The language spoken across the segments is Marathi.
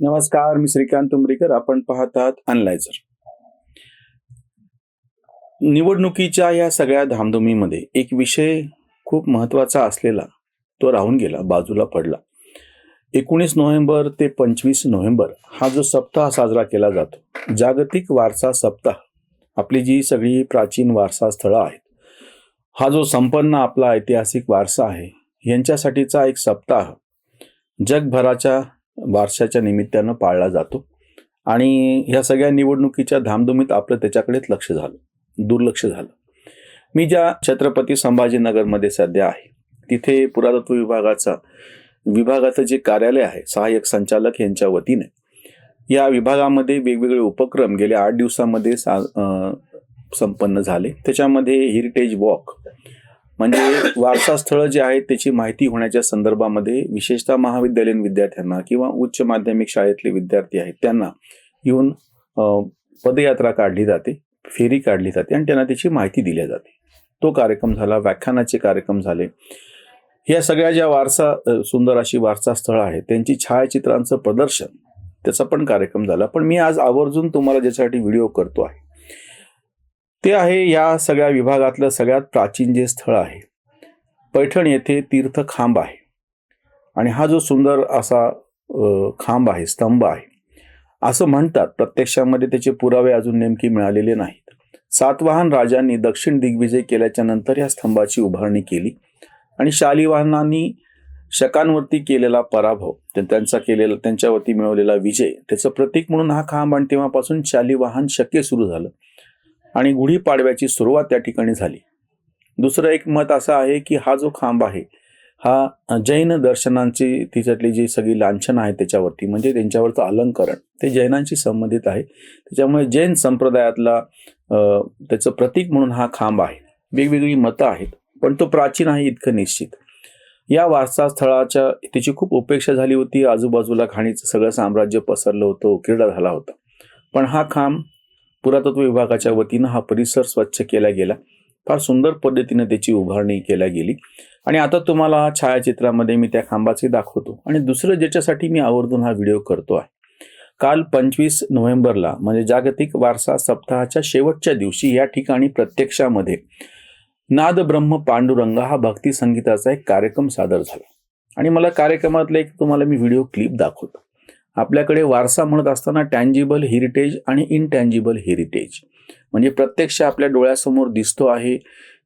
नमस्कार मी श्रीकांत तुंबरीकर आपण पाहत आहात अनलायझर निवडणुकीच्या या सगळ्या धामधुमीमध्ये एक विषय खूप महत्त्वाचा असलेला तो राहून गेला बाजूला पडला. एकोणीस नोव्हेंबर ते पंचवीस नोव्हेंबर हा जो सप्ताह साजरा केला जातो जागतिक वारसा सप्ताह आपली जी सगळी प्राचीन वारसा स्थळं आहेत हा जो संपन्न आपला ऐतिहासिक वारसा आहे यांच्यासाठीचा एक सप्ताह जगभराच्या वारशाच्या निमित्तानं पाळला जातो. आणि ह्या सगळ्या निवडणुकीच्या धामधुमीत आपलं त्याच्याकडेच लक्ष झालं. दुर्लक्ष झालं. मी ज्या छत्रपती संभाजीनगरमध्ये सध्या आहे तिथे पुरातत्व विभागाचा विभागाचं जे कार्यालय आहे सहाय्यक संचालक यांच्या वतीने या विभागामध्ये वेगवेगळे उपक्रम गेल्या आठ दिवसामध्ये सा संपन्न झाले. त्याच्यामध्ये हेरिटेज वॉक म्हणजे वारसा स्थळं जे आहेत त्याची माहिती होण्याच्या संदर्भामध्ये विशेषतः महाविद्यालयीन विद्यार्थ्यांना किंवा उच्च माध्यमिक शाळेतले विद्यार्थी आहेत त्यांना येऊन पदयात्रा काढली जाते फेरी काढली जाते आणि त्यांना त्याची माहिती दिली जाते. तो कार्यक्रम झाला व्याख्यानाचे कार्यक्रम झाले. या सगळ्या ज्या वारसा सुंदर अशी वारसा स्थळं आहेत त्यांची छायाचित्रांचं प्रदर्शन त्याचा पण कार्यक्रम झाला. पण मी आज आवर्जून तुम्हाला ज्याच्यासाठी व्हिडिओ करतो आहे ते आहे या सगळ्या विभागातलं सगळ्यात प्राचीन जे स्थळ आहे. पैठण येथे तीर्थ खांब आहे. आणि हा जो सुंदर असा खांब आहे स्तंभ आहे. असं म्हणतात प्रत्यक्षामध्ये त्याचे पुरावे अजून नेमकी मिळालेले नाहीत. सातवाहन राजांनी दक्षिण दिग्विजय केल्याच्यानंतर या स्तंभाची उभारणी केली. आणि शालिवाहनांनी शकांवरती केलेला पराभव त्यांचा केलेला त्यांच्यावरती मिळवलेला विजय त्याचं प्रतीक म्हणून हा खांब आणि तेव्हापासून शालिवाहन शक्य सुरू झालं. आणि गुढीपाडव्याची सुरुवात त्या ठिकाणी झाली. दुसरं एक मत असं आहे की हा जो खांब आहे हा जैन दर्शनांची तिच्यातली जी सगळी लांछनं आहे त्याच्यावरती म्हणजे त्यांच्यावरचं अलंकरण ते जैनांशी संबंधित आहे. त्याच्यामुळे जैन संप्रदायातला त्याचं प्रतीक म्हणून हा खांब आहे. वेगवेगळी मतं आहेत पण तो प्राचीन आहे इतकं निश्चित. या वारसा स्थळाच्या खूप उपेक्षा झाली होती आजूबाजूला खाणीचं सगळं साम्राज्य पसरलं होतं क्रीडा झाला होता. पण हा खांब पुरातत्व विभागाच्या वतीनं हा परिसर स्वच्छ केला गेला. फार सुंदर पद्धतीनं त्याची उभारणी केल्या गेली. आणि आता तुम्हाला छायाचित्रामध्ये मी त्या खांबाचे दाखवतो. आणि दुसरं ज्याच्यासाठी मी आवर्जून हा व्हिडिओ करतो आहे. काल पंचवीस नोव्हेंबरला म्हणजे जागतिक वारसा सप्ताहाच्या शेवटच्या दिवशी या ठिकाणी प्रत्यक्षामध्ये नाद ब्रह्म पांडुरंग हा भक्ती संगीताचा एक कार्यक्रम सादर झाला. आणि मला कार्यक्रमातला एक तुम्हाला मी व्हिडिओ क्लिप दाखवतो. आपल्याकडे वारसा म्हणत असताना टँजिबल हेरिटेज आणि इनटँजिबल हेरिटेज म्हणजे प्रत्यक्ष आपल्या डोळ्यासमोर दिसतो आहे.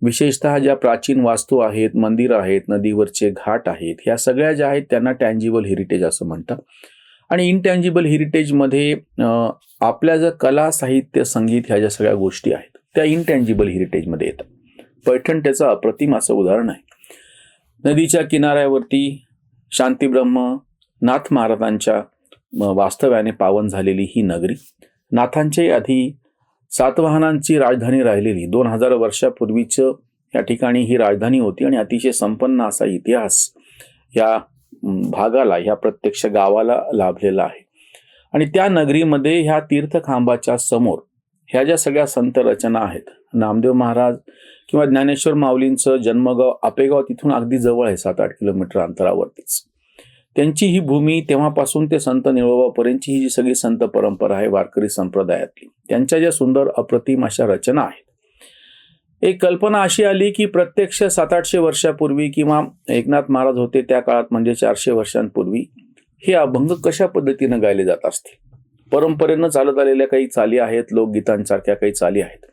विशेषतः ज्या प्राचीन वास्तू आहेत मंदिरं आहेत नदीवरचे घाट आहेत ह्या सगळ्या ज्या आहेत त्यांना टँजिबल हेरिटेज असं म्हणतात. आणि इनटँजिबल हेरिटेजमध्ये आपल्या ज्या कला साहित्य संगीत ह्या ज्या सगळ्या गोष्टी आहेत त्या इनटँजिबल हेरिटेजमध्ये येतात. पैठण त्याचं अप्रतिम असं उदाहरण आहे. नदीच्या किनाऱ्यावरती शांतीब्रह्म नाथ महाराजांच्या वास्तव्याने पावन झालेली ही नगरी नाथांचे आधी सातवाहनांची राजधानी राहिलेली. दोन हजार वर्षापूर्वीचं या ठिकाणी ही राजधानी होती आणि अतिशय संपन्न असा इतिहास या भागाला ह्या प्रत्यक्ष गावाला लाभलेला आहे. आणि त्या नगरीमध्ये ह्या तीर्थखांबाच्या समोर ह्या ज्या सगळ्या संत रचना आहेत नामदेव महाराज किंवा ज्ञानेश्वर माऊलींचं जन्मगाव आपेगाव तिथून अगदी जवळ आहे सात आठ किलोमीटर अंतरावरतीच. त्यांची ही भूमी तेव्हापासून ते संत निळोबापर्यंतची ही जी सगळी संत परंपरा आहे वारकरी संप्रदायातली त्यांच्या ज्या सुंदर अप्रतिम अशा रचना आहेत. एक कल्पना अशी आली की प्रत्यक्ष सात आठशे वर्षापूर्वी किंवा एकनाथ महाराज होते त्या काळात म्हणजे चारशे वर्षांपूर्वी हे अभंग कशा पद्धतीनं गायले जात असतील? परंपरेनं चालत आलेल्या काही चाली आहेत लोकगीतांसारख्या काही चाली आहेत.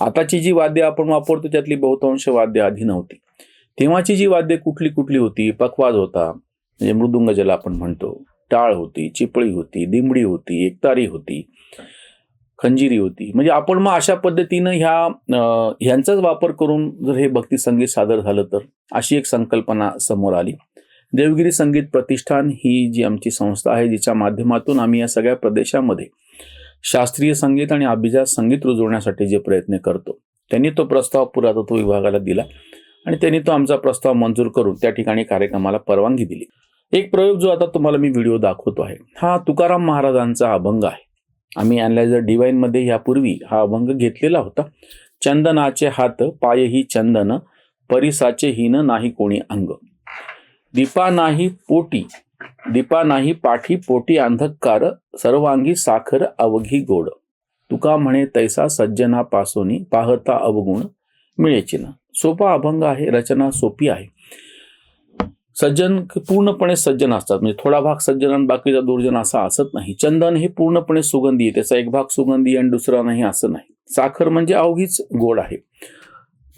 आताची जी वाद्य आपण वापरतो त्यातली बहुतांश वाद्य आधी नव्हती. तेव्हाची जी वाद्य कुठली कुठली होती? पखवाज होता म्हणजे मृदुंग ज्याला आपण म्हणतो. टाळ होती चिपळी होती दिमडी होती एकतारी होती खंजिरी होती. म्हणजे आपण मग अशा पद्धतीनं ह्या ह्यांचाच वापर करून जर हे भक्ती संगीत सादर झालं तर अशी एक संकल्पना समोर आली. देवगिरी संगीत प्रतिष्ठान ही जी आमची संस्था आहे जिच्या माध्यमातून आम्ही या सगळ्या प्रदेशामध्ये शास्त्रीय संगीत आणि अभिजात संगीत रुजवण्यासाठी जे प्रयत्न करतो त्यांनी तो प्रस्ताव पुरातत्व विभागाला दिला. आणि त्यांनी तो आमचा प्रस्ताव मंजूर करून त्या ठिकाणी कार्यक्रमाला परवानगी दिली. एक प्रयोग जो आता तुम्हाला मी व्हिडिओ दाखवतो आहे हा तुकाराम महाराजांचा अभंग आहे. आम्ही अनलायझर डिवाईनमध्ये यापूर्वी हा अभंग घेतलेला होता. चंदनाचे हात पायही चंदन परिसाचे हिन नाही कोणी अंग. दीपा नाही पोटी दीपा नाही पाठी पोटी अंधकार सर्वांगी साखर अवघी गोड. तुका म्हणे तैसा सज्जना पासोनी पाहता अवगुण मिळेची ना सोपा अभंग आहे रचना सोपी आहे. सज्जन पूर्णपणे सज्जन असतात. म्हणजे थोडा भाग सज्जन आणि बाकीचा दुर्जन असा असत नाही. चंदन हे पूर्णपणे सुगंधी आहे. त्याचा एक भाग सुगंधी आणि दुसरा नाही असं नाही. साखर म्हणजे अवघीच गोड आहे.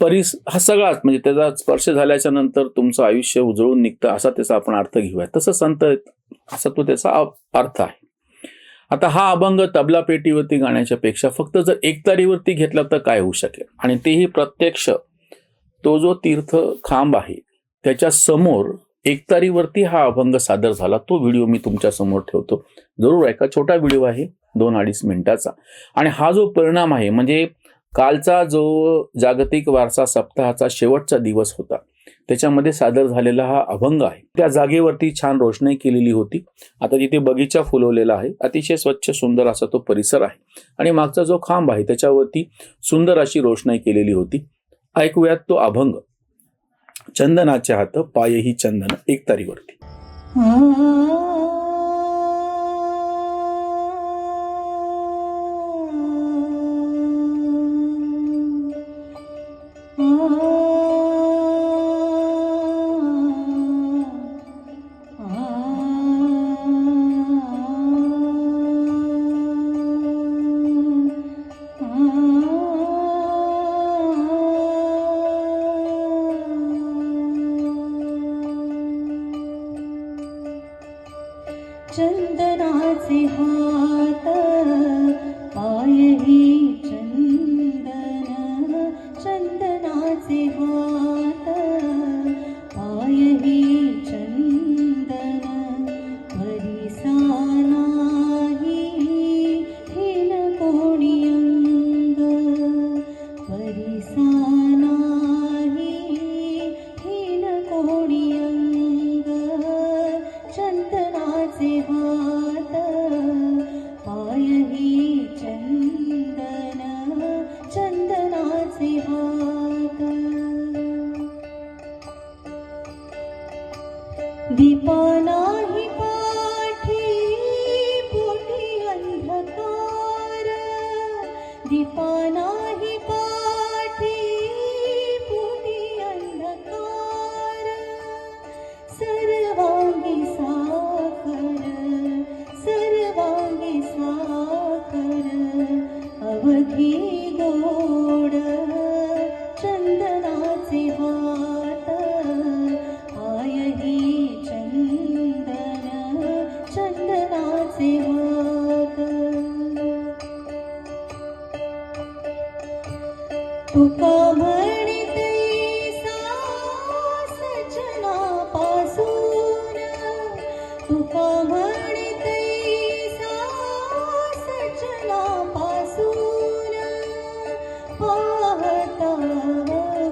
परिस हा सगळाच म्हणजे त्याचा स्पर्श झाल्याच्यानंतर तुमचं आयुष्य उजळून निघतं असा त्याचा आपण अर्थ घेऊया तसं संत असा तो त्याचा अर्थ आहे. आता हा अभंग तबला पेटीवरती गाण्याच्या पेक्षा फक्त जर एकतारीवरती घेतला तर काय होऊ शकेल? आणि तेही प्रत्यक्ष तो जो तीर्थ खांब आहे त्याच्यासमोर एकतारीवरती हा अभंग सादर झाला तो व्हिडिओ मी तुमच्यासमोर ठेवतो. जरूर ऐका छोटा व्हिडिओ आहे दोन अडीच मिनिटाचा. आणि हा जो परिणाम आहे म्हणजे कालचा जो जागतिक वारसा सप्ताहाचा शेवटचा दिवस होता त्याच्यामध्ये सादर झालेला हा अभंग आहे. त्या जागेवरती छान रोषणाई केलेली होती. आता तिथे बगीचा फुलवलेला आहे अतिशय स्वच्छ सुंदर असा तो परिसर आहे. आणि मागचा जो खांब आहे त्याच्यावरती सुंदर अशी रोषणाई केलेली होती. ऐकूयात तो अभंग. चंदनाच्या हात पायही चंदन एक तारीवरती दीपना पाठी पुण्य दीपना पाठि पुणी अल्कारी सावानि सा अवधि गो सजना पासून पाहता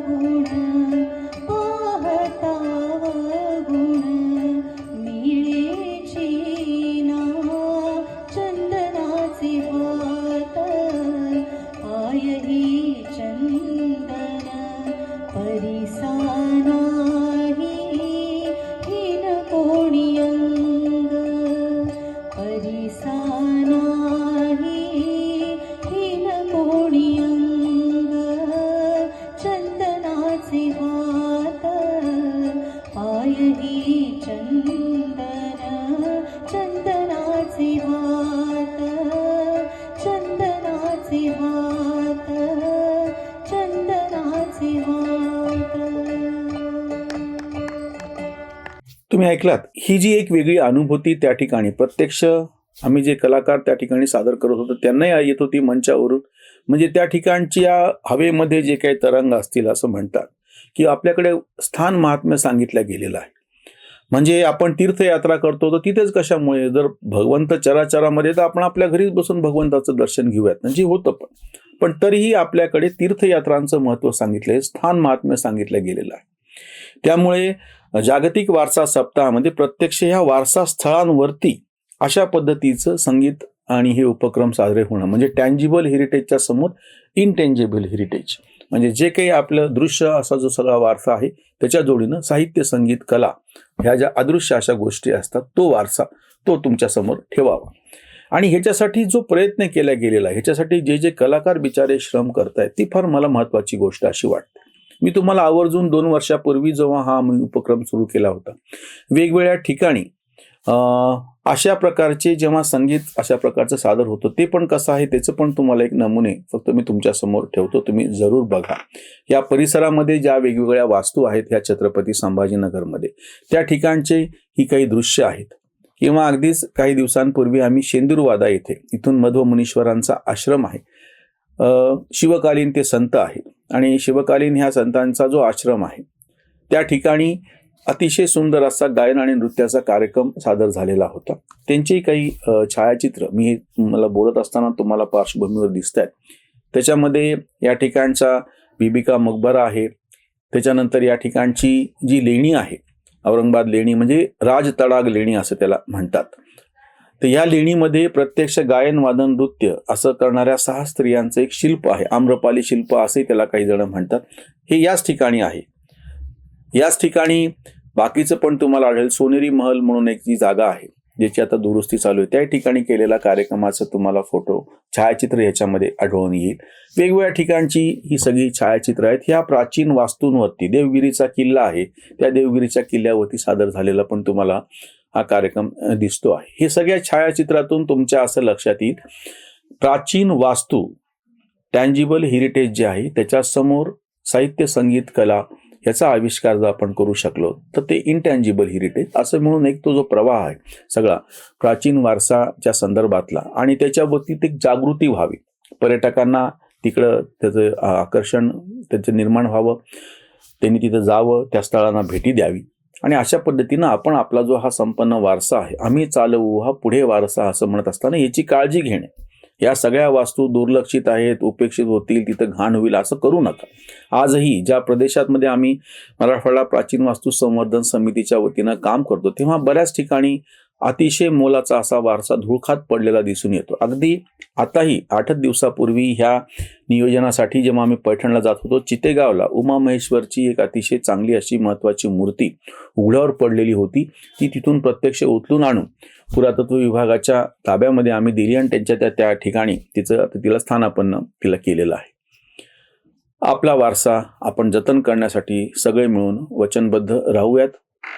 गुण पाहता गुण. मिळेची ना चंदनाचे हात पायही चंदन परिसा चंदनाचे हात चंदनाचे हात तुम्ही ऐकलात ही जी एक वेगळी अनुभूती त्या ठिकाणी प्रत्यक्ष आम्ही जे कलाकार त्या ठिकाणी सादर करत होतो त्यांनाही येत होती मंचावरून. म्हणजे त्या ठिकाणच्या हवेमध्ये जे काही तरंग असतील असं म्हणतात की आपल्याकडे स्थान महात्म्य सांगितलं गेलेलं आहे. म्हणजे आपण तीर्थयात्रा करतो तर तिथेच कशामुळे? जर भगवंत चराचरामध्ये तर आपण आपल्या घरीच बसून भगवंताचं दर्शन घेऊयात. म्हणजे होतं पण. पण तरीही आपल्याकडे तीर्थयात्रांचं महत्त्व सांगितलं आहे स्थान महात्म्य सांगितलं गेलेलं आहे. त्यामुळे जागतिक वारसा सप्ताहामध्ये प्रत्यक्ष ह्या वारसा स्थळांवरती अशा पद्धतीचं संगीत आणि हे उपक्रम साजरे होणं म्हणजे टँजिबल हेरिटेजच्या समोर इनटेंजिबल हेरिटेज म्हणजे जे काही आपलं दृश्य असा जो सगळा वारसा आहे त्याच्या जोडीनं साहित्य संगीत कला ह्या ज्या अदृश्य अशा गोष्टी असतात तो वारसा तो तुमच्यासमोर ठेवावा. आणि ह्याच्यासाठी जो प्रयत्न केला गेलेला आहे ह्याच्यासाठी जे जे कलाकार बिचारे श्रम करतायत ती फार मला महत्वाची गोष्ट अशी वाटते. मी तुम्हाला आवर्जून दोन वर्षापूर्वी जेव्हा हा मी उपक्रम सुरू केला होता वेगवेगळ्या ठिकाणी अशा प्रकारचे जेव्हा संगीत अशा प्रकारचं सादर होतं ते पण कसं आहे त्याचं पण तुम्हाला एक नमुने फक्त मी तुमच्यासमोर ठेवतो तुम्ही जरूर बघा. या परिसरामध्ये ज्या वेगवेगळ्या वास्तू आहेत ह्या छत्रपती संभाजीनगरमध्ये त्या ठिकाणचे ही काही दृश्य आहेत. किंवा अगदीच काही दिवसांपूर्वी आम्ही शेंदूरवादा येथे इथून मध्व मुनीश्वरांचा आश्रम आहे. शिवकालीन ते संत आहेत आणि शिवकालीन ह्या संतांचा जो आश्रम आहे त्या ठिकाणी अतिशय सुंदर असा गायन आणि नृत्याचा कार्यक्रम सादर झालेला होता. त्यांची काही छायाचित्र मी मला बोलत असताना तुम्हाला पार्श्वभूमीवर दिसत आहेत त्याच्यामध्ये या ठिकाणचा बिबिका मकबरा आहे. त्याच्यानंतर या ठिकाणची जी लेणी आहे औरंगाबाद लेणी म्हणजे राज तडाग लेणी असं त्याला म्हणतात. तर या लेणीमध्ये प्रत्यक्ष गायन वादन नृत्य असं करणाऱ्या सहा स्त्रियांचं एक शिल्प आहे. आम्रपाली शिल्प असे त्याला काही जण म्हणतात. हे याच ठिकाणी आहे. याच ठिकाणी बाकीचं पण तुम्हाला आढळेल. सोनेरी महल म्हणून एक जी जागा आहे ज्याची आता दुरुस्ती चालू आहे त्या ठिकाणी केलेल्या कार्यक्रमाचा तुम्हाला फोटो छायाचित्र याच्यामध्ये आढळून येईल. वेगवेगळ्या ठिकाणची ही सगळी छायाचित्र आहेत. ह्या प्राचीन वास्तूंवरती देवगिरीचा किल्ला आहे. त्या देवगिरीच्या किल्ल्यावरती सादर झालेला पण तुम्हाला हा कार्यक्रम दिसतो आहे. हे सगळ्या छायाचित्रातून तुमच्या असं लक्षात येईल. प्राचीन वास्तू टँजिबल हेरिटेज जे आहे त्याच्यासमोर साहित्य संगीत कला याचा आविष्कार जर आपण करू शकलो तर ते इनटँजिबल हेरिटेज असं म्हणून एक तो जो प्रवाह आहे सगळा प्राचीन वारसाच्या संदर्भातला आणि त्याच्यावरती एक जागृती व्हावी. पर्यटकांना तिकडं त्याचं आकर्षण त्याचं निर्माण व्हावं त्यांनी तिथं जावं त्या स्थळांना भेटी द्यावी. आणि अशा पद्धतीनं आपण आपला जो हा संपन्न वारसा आहे आम्ही चालवू हा पुढे वारसा असं म्हणत असताना याची काळजी घेणे. या सगळ्या वास्तू दुर्लक्षित आहेत उपेक्षित होतील तिथं घाण होईल असं करू नका. आजही ज्या प्रदेशातमध्ये आम्ही मराठवाडा प्राचीन वास्तू संवर्धन समितीच्या वतीनं काम करतो तेव्हा बऱ्याच ठिकाणी अतिशय मोलाचा असा वारसा धुळखात पडलेला दिसून येतो. अगदी आताही आठच दिवसापूर्वी ह्या नियोजनासाठी जेव्हा आम्ही पैठणला जात होतो चितेगावला उमा महेश्वरची एक अतिशय चांगली अशी महत्त्वाची मूर्ती उघड्यावर पडलेली होती. ती तिथून प्रत्यक्ष उचलून आणून पुरातत्व विभागाच्या ताब्यामध्ये आम्ही दिली आणि त्यांच्या त्या त्या ठिकाणी तिचं तिला स्थानापन्न तिला केलेलं आहे. आपला वारसा आपण जतन करण्यासाठी सगळे मिळून वचनबद्ध राहूयात.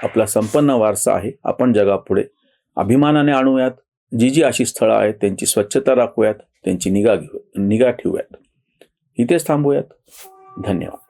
आपला संपन्न वारसा आहे. आपण जगापुढे अभिमानाने आणूयात. जी जी अशी स्थळं आहेत त्यांची स्वच्छता राखूयात त्यांची निगा घेऊ निगा ठेवूयात. इथेच थांबूयात. धन्यवाद.